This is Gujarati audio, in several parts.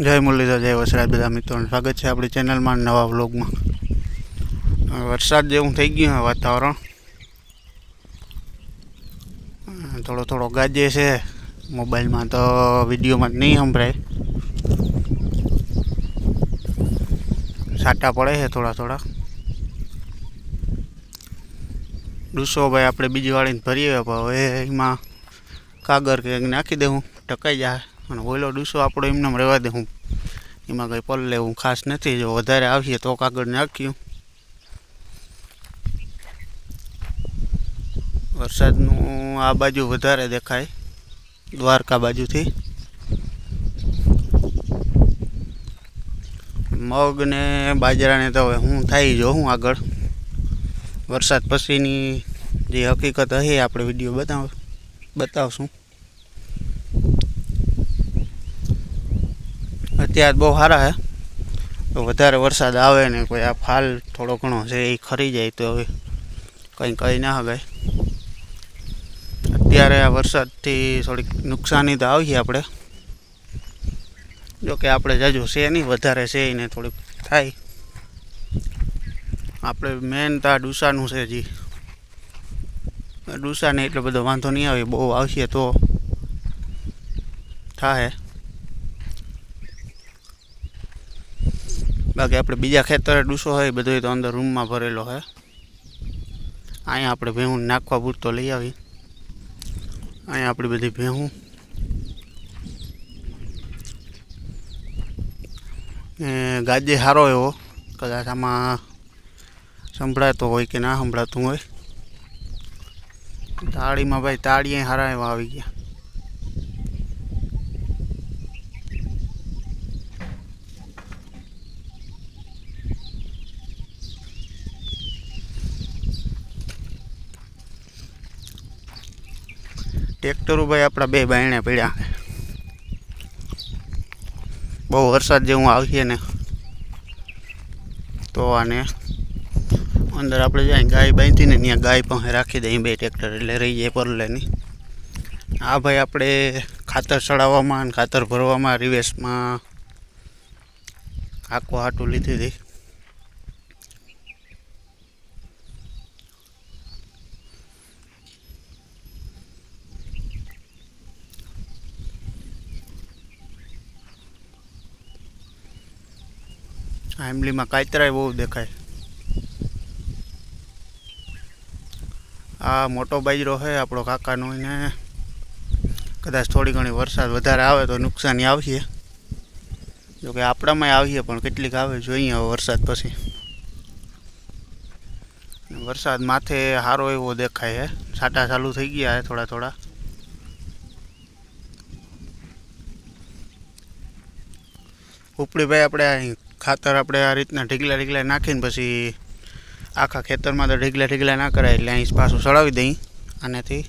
જય મુરલીધર, જય વસરાજ બધા મિત્રોને સ્વાગત છે આપણી ચેનલમાં નવા વ્લોગમાં. વરસાદ જેવું થઈ ગયું છે વાતાવરણ. થોડો થોડો ગાજે છે. મોબાઈલમાં તો વિડીયોમાં જ નહીં સંભળાય. સાટા પડે છે થોડા થોડા. ડૂસો ભાઈ આપણે બીજી વાળીને ભરીએ હવે એમાં કાગર કે નાખી દેવું ટકાઈ જાય. અને ઓઈલો ડૂસો આપણો એમને એમ રહેવા દે હું. એમાં કંઈ પલ લેવું ખાસ નથી, જો વધારે આવીએ તો કાગળ નાખ્યું વરસાદનું આ બાજુ વધારે દેખાય, દ્વારકા બાજુથી. મગ ને બાજરાને તો હવે હું થાય જો હું આગળ. વરસાદ પછીની જે હકીકત હશે આપણે વીડિયો બતાવ, બતાવશું. અત્યારે બહુ સારા છે. તો વધારે વરસાદ આવે ને કોઈ આ ફાલ થોડો ઘણો છે એ ખરી જાય તો હવે કંઈ કહી ના હગાય અત્યારે આ વરસાદથી થોડીક નુકસાની તો આવીએ આપણે. જોકે આપણે જાજુ છે નહીં, વધારે છે એને થોડીક થાય. આપણે મેન તો આ ડુસાનું છે જી. ડુસાને એટલો બધો વાંધો નહીં આવે, બહુ આવશે તો થાય. બાકી આપણે બીજા ખેતરે ડૂસો હોય બધો તો અંદર રૂમમાં ભરેલો હોય અહીંયા આપણે ભેહું નાખવા પૂરતો લઈ આવી. અહીંયા આપણી બધી ભેહું. ગાજે સારો એવો. કદાચ આમાં સંભળાતો હોય કે ના સંભળાતું હોય. તાળીમાં ભાઈ તાળીએ સારા એવા આવી ગયા. ટ્રેક્ટરો ભાઈ આપણા બે બાયણે પડ્યા બહુ વરસાદ જેવું આવીએ ને. તો આને અંદર આપણે જાય ગાય બાંધી ને ત્યાં ગાય પાસે રાખી દઈએ બે ટ્રેક્ટર એટલે રહી જાય પરલેની. આ ભાઈ આપણે ખાતર ચડાવવામાં અને ખાતર ભરવામાં રિવેશમાં આખું હાટું લીધી હતી. આમલીમાં કાતરાય બહુ દેખાય. આ મોટો બાજરો છે, આપણો કાકાનો એને કદાચ થોડી ઘણી વરસાદ વધારે આવે તો નુકસાની આવશે. જોકે આપણામાં આવીએ પણ કેટલીક આવે જોઈએ હવે વરસાદ પછી. વરસાદ માથે સારો એવો દેખાય છે, છાંટા ચાલુ થઈ ગયા છે થોડા થોડા. ઉપડી ભાઈ આપણે ખાતર આપણે આ રીતના ઢીગલા ઢીગલા નાખીને પછી આખા ખેતરમાં તો ઢીગલા ઢીગલા ના કરાય એટલે અહીં પાછું ચડાવી દઈ આનાથી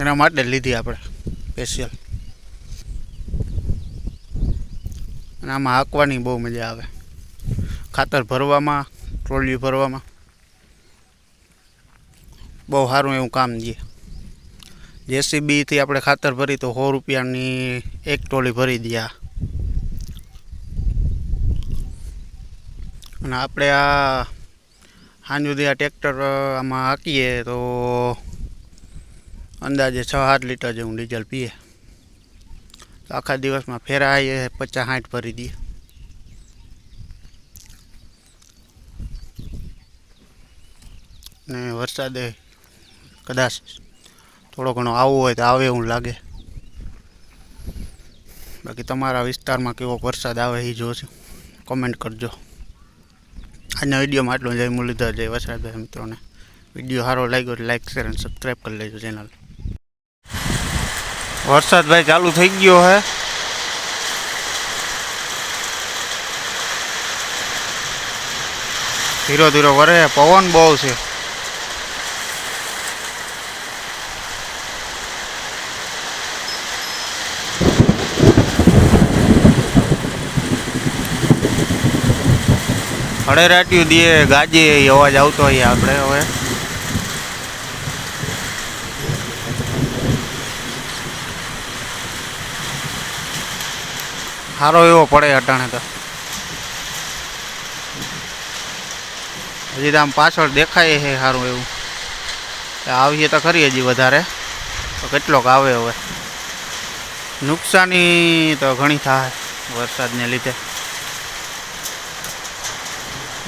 એના માટે લીધી આપણે સ્પેશિયલ. અને આમાં હાંકવાની બહુ મજા આવે. ખાતર ભરવામાં, ટ્રોલી ભરવામાં બહુ સારું એવું કામ છે. જેસીબીથી આપણે ખાતર ભરી તો સો રૂપિયાની એક ટોલી ભરી દયા અને આપણે આ સુધી આ ટ્રેક્ટર આમાં હાંકીએ તો અંદાજે છ સાત લીટર જેવું ડીઝલ પીએ. તો આખા દિવસમાં ફેરા આવીએ પચાસ સાઠ ભરી દઈએ. ને વરસાદે કદાચ થોડો ઘણો આવવો હોય તો આવે એવું લાગે. બાકી તમારા વિસ્તારમાં કેવો વરસાદ આવે એ જોશે કોમેન્ટ કરજો. આજના વિડીયોમાં આટલું જય મુરલીધર, જય વસરાજભાઈ મિત્રોને. વીડિયો સારો લાગ્યો એટલે લાઈક શેર અને સબસ્ક્રાઈબ કરી લેજો ચેનલ વરસાદ ભાઈ ચાલુ થઈ ગયો હે. ધીરો ધીરો વરે, પવન બહુ છે. હળેરાટ્યું દે ગાજે એ અવાજ આવતો હોય આપણે હવે. સારો એવો પડે અટાણે તો. હજી તો આમ પાછળ દેખાય છે સારું એવું. કે આવીએ તો ખરી હજી વધારે. તો કેટલોક આવે હવે. નુકસાની તો ઘણી થાય વરસાદને લીધે.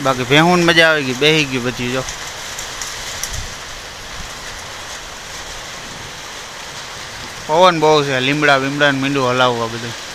બાકી ભેહું મજા આવી ગઈ, બેહી ગયું બધી જો. પવન બહુ છે લીમડા બીમડા ને મીંડું હલાવવા બધું.